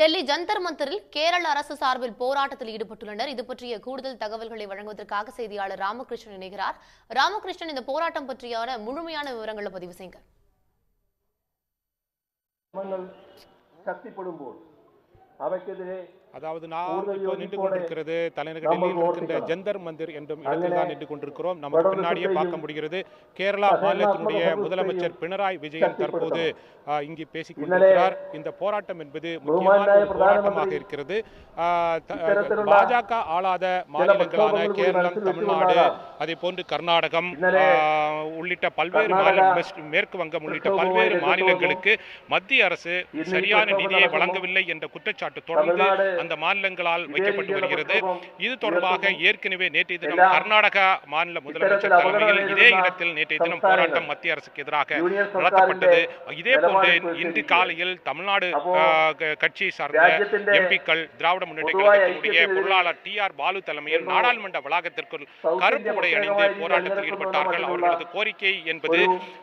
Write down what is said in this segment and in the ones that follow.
டெல்லி ஜந்தர் மந்தரில் கேரள அரசு சார்பில் போராட்டத்தில் ஈடுபட்டுள்ளனர். இது பற்றிய கூடுதல் தகவல்களை வழங்குவதற்காக செய்தியாளர் ராமகிருஷ்ணன் இணைகிறார். ராமகிருஷ்ணன் இந்த போராட்டம் பற்றியான முழுமையான விவரங்களை பதிவு செய்யுங்க. சக்திப்படும் போது அவைக்கெதிரே அதாவது நாம் இப்போ நின்று கொண்டிருக்கிறது தலைநகர் டெல்லியில் இருக்கின்ற ஜந்தர் மந்திர் என்றும் இடத்தில் தான் நின்று கொண்டிருக்கிறோம் நமக்கு பின்னாடியே பார்க்க முடிகிறது. கேரளா மாநிலத்தினுடைய முதலமைச்சர் பினராயி விஜயன் தற்போது இங்கு பேசிக் கொண்டிருக்கிறார். இந்த போராட்டம் என்பது முக்கியமான ஒரு போராட்டமாக இருக்கிறது. பாஜக ஆளாத மாநிலங்களான கேரளம் தமிழ்நாடு அதே போன்று கர்நாடகம் உள்ளிட்ட பல்வேறு மாநில மேற்கு வங்கம் உள்ளிட்ட பல்வேறு மாநிலங்களுக்கு மத்திய அரசு சரியான நிதியை வழங்கவில்லை என்ற குற்றச்சாட்டு தொடர்ந்து அந்த மாநிலங்களால் வைக்கப்பட்டு வருகிறது. இது தொடர்பாக ஏற்கனவே நேற்றைய தினம் கர்நாடகா மாநில முதலமைச்சர் தலைமையில் இதே இடத்தில் நேற்றைய தினம் போராட்டம் மத்திய அரசுக்கு எதிராக நடத்தப்பட்டது. இதே போன்று இன்று காலையில் தமிழ்நாடு கட்சியை சார்ந்த எம்பிக்கள் திராவிட முன்னேற்ற கழகத்தினுடைய பொருளாளர் டி ஆர் பாலு தலைமையில் நாடாளுமன்ற வளாகத்திற்குள் கருப்பு உடை அணிந்து போராட்டத்தில் ஈடுபட்டார்கள். அவர்களது கோரிக்கை என்பது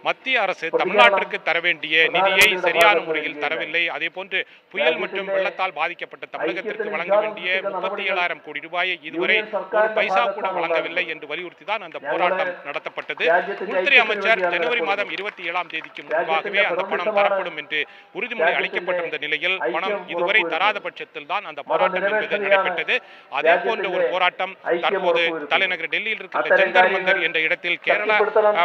மத்திய அரசு தமிழ்நாட்டிற்கு தர வேண்டிய நிதியை சரியான முறையில் தரவில்லை. அதே போன்று புயல் மற்றும் வெள்ளத்தால் பாதிக்கப்பட்ட தமிழகத்தில் மாநிலத்திற்கு வழங்க வேண்டிய முப்பத்தி ஏழாயிரம் கோடி ரூபாயை இதுவரை ஒரு பைசா கூட வழங்கவில்லை என்று வலியுறுத்தி அந்த போராட்டம் நடத்தப்பட்டது. உள்துறை அமைச்சர் ஜனவரி மாதம் இருபத்தி ஏழாம் தேதிக்கு முன்பாகவே அந்த பணம் தரப்படும் என்று உறுதிமொழி அளிக்கப்பட்டிருந்த நிலையில் பணம் இதுவரை தராத பட்சத்தில் தான் அந்த போராட்டம் என்பது நடைபெற்றது. அதே போன்ற ஒரு போராட்டம் தற்போது தலைநகர் டெல்லியில் இருக்கின்ற ஜந்தர் மந்தர் என்ற இடத்தில் கேரளா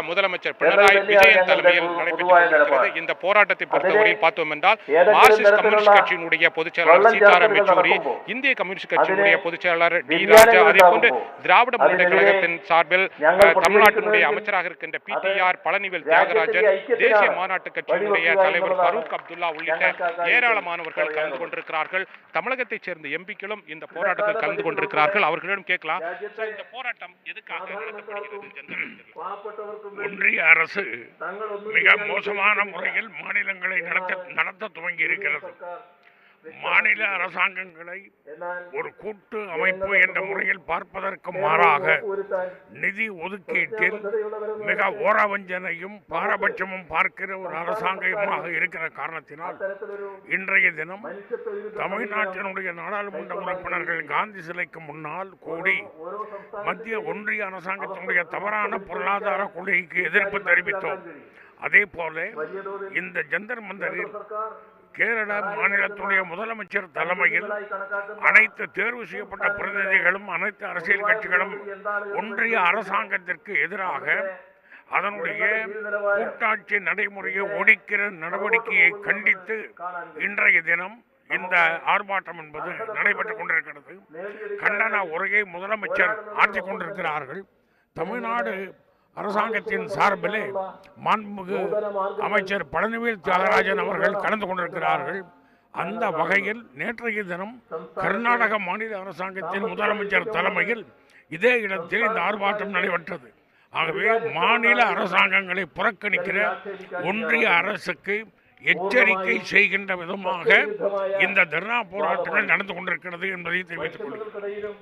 முதலமைச்சர் பினராயி விஜயன் தலைமையில் நடைபெற்று இந்த போராட்டத்தை பொறுத்தவரையில் பார்த்தோம் என்றால் மார்க்சிஸ்ட் கம்யூனிஸ்ட் கட்சியினுடைய பொதுச் செயலாளர் சீதாராம் யெச்சூரி இந்திய கம்யூனிஸ்ட் கட்சியினுடைய பொதுச் செயலாளர் டி ராஜா அதே போன்று திராவிட முன்னேற்ற கழகத்தின் சார்பில் தமிழ்நாட்டினுடைய அமைச்சராக இருக்கின்ற P T R Palanivel Thiagarajan தேசிய மாநாட்டு கட்சியினுடைய தலைவர் ஃபரூக் அப்துல்லா உள்ளிட்ட ஏராளமானவர்கள் கலந்து கொண்டிருக்கிறார்கள். தமிழகத்தைச் சேர்ந்த எம்பிக்களும் இந்த போராட்டத்தில் கலந்து கொண்டிருக்கிறார்கள். அவர்களிடம் கேட்கலாம். இந்த போராட்டம் எதுக்காக ஒன்றிய அரசு மிக மோசமான முறையில் மாநிலங்களை நடத்த நடத்த துவங்கி இருக்கிறது மாநில அரசாங்கங்களை ஒரு கூட்டு அமைப்பு என்ற முறையில் பார்ப்பதற்கு மாறாக நிதி ஒதுக்கீட்டில் மிக ஓரவஞ்சனையும் பாரபட்சமும் பார்க்கிற ஒரு அரசாங்கமாக இருக்கிற காரணத்தினால் இன்றைய தினம் தமிழ்நாட்டினுடைய நாடாளுமன்ற உறுப்பினர்கள் காந்தி சிலைக்கு முன்னால் கூடி மத்திய ஒன்றிய அரசாங்கத்தினுடைய தவறான பொருளாதார கொள்கைக்கு எதிர்ப்பு தெரிவித்தோம். அதே போல இந்த ஜந்தர் மந்தரில் கேரள மாநிலத்துடைய முதலமைச்சர் தலைமையில் அனைத்து தேர்வு செய்யப்பட்ட பிரதிநிதிகளும் அனைத்து அரசியல் கட்சிகளும் ஒன்றிய அரசாங்கத்திற்கு எதிராக அதனுடைய கூட்டாட்சி நடைமுறையை ஒடிக்கிற நடவடிக்கையை கண்டித்து இன்றைய தினம் இந்த ஆர்ப்பாட்டம் என்பது நடைபெற்றுக் கொண்டிருக்கிறது. கண்டன உரையை முதலமைச்சர் ஆற்றிக் கொண்டிருக்கிறார்கள். தமிழ்நாடு அரசாங்கத்தின் சார்பிலே மாண்புமிகு அமைச்சர் பழனிவேல் தியாகராஜன் அவர்கள் கலந்து கொண்டிருக்கிறார்கள். அந்த வகையில் நேற்றைய தினம் கர்நாடக மாநில அரசாங்கத்தின் முதலமைச்சர் தலைமையில் இதே இடத்தில் இந்த ஆர்ப்பாட்டம் நடைபெற்றது. ஆகவே மாநில அரசாங்கங்களை புறக்கணிக்கிற ஒன்றிய அரசுக்கு எச்சரிக்கை செய்கின்ற விதமாக இந்த தர்ணா போராட்டங்கள் நடந்து கொண்டிருக்கிறது என்பதை தெரிவித்துக் கொள்கிறேன்.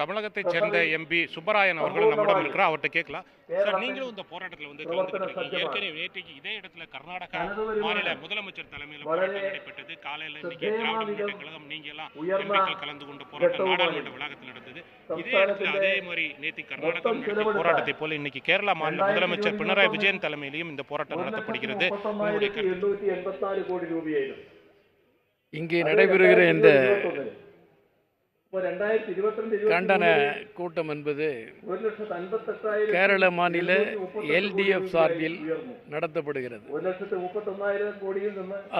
தமிழகத்தை சேர்ந்த எம்பி சுப்பராயன் அவர்கள் நம்மிடம் இருக்கிறார். அவர்கிட்ட கேட்கலாம். சார் நீங்களும் இந்த போராட்டத்தில் வந்து ஏற்கனவே நேற்றைக்கு இதே இடத்துல கர்நாடகா மாநில முதலமைச்சர் தலைமையில் போராட்டம் நடைபெற்றது. காலையில் இன்னைக்கு திராவிட முன்னேற்ற கழகம் நீங்க எல்லாம் எம்பிக்கள் கலந்து கொண்ட போராட்டம் நாடாளுமன்ற வளாகத்தில் நடந்தது. இதே இடத்துல அதே மாதிரி நேற்று கர்நாடகா போராட்டத்தை போல இன்னைக்கு கேரளா மாநில முதலமைச்சர் பினராயி விஜயன் தலைமையிலும் இந்த போராட்டம் நடத்தப்படுகிறது. இங்கே நடைபெறுகிற இந்த கண்டன கூட்டம் என்பது கேரள மாநில எல்டிஎஃப் சார்பில் நடத்தப்படுகிறது.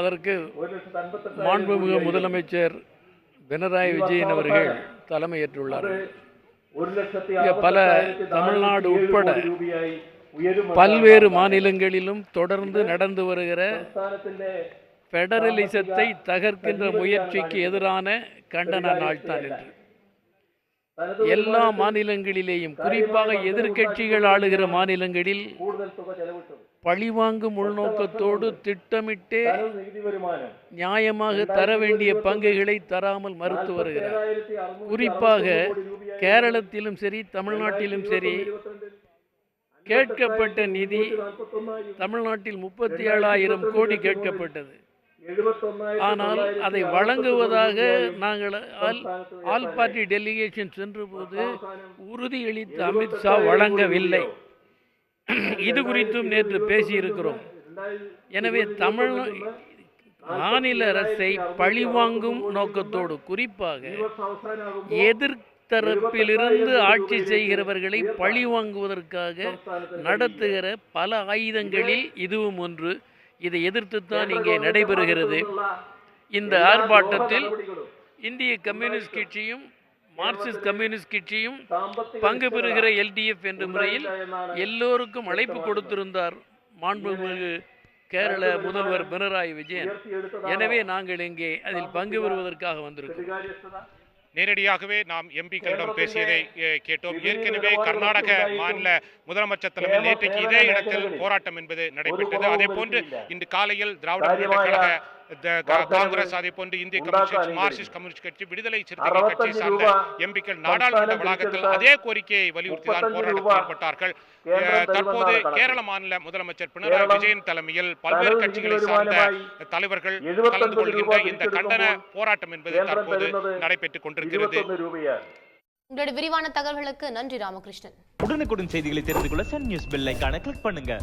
அதற்கு மாண்புமிகு முதலமைச்சர் பினராயி விஜயன் அவர்கள் தலைமையேற்றுள்ளார். பல தமிழ்நாடு உட்பட பல்வேறு மாநிலங்களிலும் தொடர்ந்து நடந்து வருகிற ஃபெடரலிசத்தை தகர்க்கின்ற முயற்சிக்கு எதிரான கண்டன நாள்தான் என்று எல்லா மாநிலங்களிலேயும் குறிப்பாக எதிர்கட்சிகள் ஆளுகிற மாநிலங்களில் பழிவாங்கும் உள்நோக்கத்தோடு திட்டமிட்டே நியாயமாக தர வேண்டிய பங்குகளை தராமல் மறுத்து வருகிறார். குறிப்பாக கேரளத்திலும் சரி தமிழ்நாட்டிலும் சரி கேட்கப்பட்ட நிதி தமிழ்நாட்டில் முப்பத்தி ஏழாயிரம் கோடி கேட்கப்பட்டது. ஆனால் அதை வழங்குவதாக நாங்கள் ஆல் ஆல் பார்ட்டி டெலிகேஷன் சென்றபோது உறுதியளித்த அமித்ஷா வழங்கவில்லை. இது குறித்தும் நேற்று பேசியிருக்கிறோம். எனவே தமிழ் மாநில அரசை பழிவாங்கும் நோக்கத்தோடு குறிப்பாக எதிர்த்தரப்பிலிருந்து ஆட்சி செய்கிறவர்களை பழிவாங்குவதற்காக நடத்துகிற பல ஆயுதங்களில் இதுவும் ஒன்று. இதை எதிர்த்துத்தான் இங்கே நடைபெறுகிறது. இந்த ஆர்ப்பாட்டத்தில் இந்திய கம்யூனிஸ்ட் கட்சியும் மார்க்சிஸ்ட் கம்யூனிஸ்ட் கட்சியும் பங்கு பெறுகிற எல்டிஎஃப் என்ற முறையில் எல்லோருக்கும் அழைப்பு கொடுத்திருந்தார் மாண்புமிகு கேரள முதல்வர் பினராயி விஜயன். எனவே நாங்கள் இங்கே அதில் பங்கு பெறுவதற்காக வந்திருக்கிறோம். நேரடியாகவே நாம் எம்பிக்களிடம் பேசியதை கேட்டோம். ஏற்கனவே கர்நாடக மாநில முதலமைச்சர் தலைமையில் நேற்றைக்கு இதே இடத்தில் போராட்டம் என்பது நடைபெற்றது. அதே போன்று இன்று காலையில் திராவிட முன்னேற்ற கழக காங்கிரஸ் அதே போன்று இந்திய கம்யூனிஸ்ட் மார்க்சிஸ்ட் கம்யூனிஸ்ட் கட்சி விடுதலை சிறுத்தைகள் கட்சி சார்ந்த எம்பிக்கள் நாடாளுமன்ற வளாகத்தில் அதே கோரிக்கையை வலியுறுத்தி தான் தற்போது கேரள மாநில முதலமைச்சர் பினராயி விஜயன் தலைமையில் பல்வேறு கட்சிகளை சார்ந்த தலைவர்கள் கலந்து கொள்கின்ற இந்த கண்டன போராட்டம் என்பது தற்போது நடைபெற்றுக் கொண்டிருக்கிறது. உங்களுடைய விரிவான தகவல்களுக்கு நன்றி ராமகிருஷ்ணன். உடனுக்குடன் செய்திகளை தெரிந்து கொள்ள சன் நியூஸ் பெல் ஐக்கான கிளிக் பண்ணுங்க.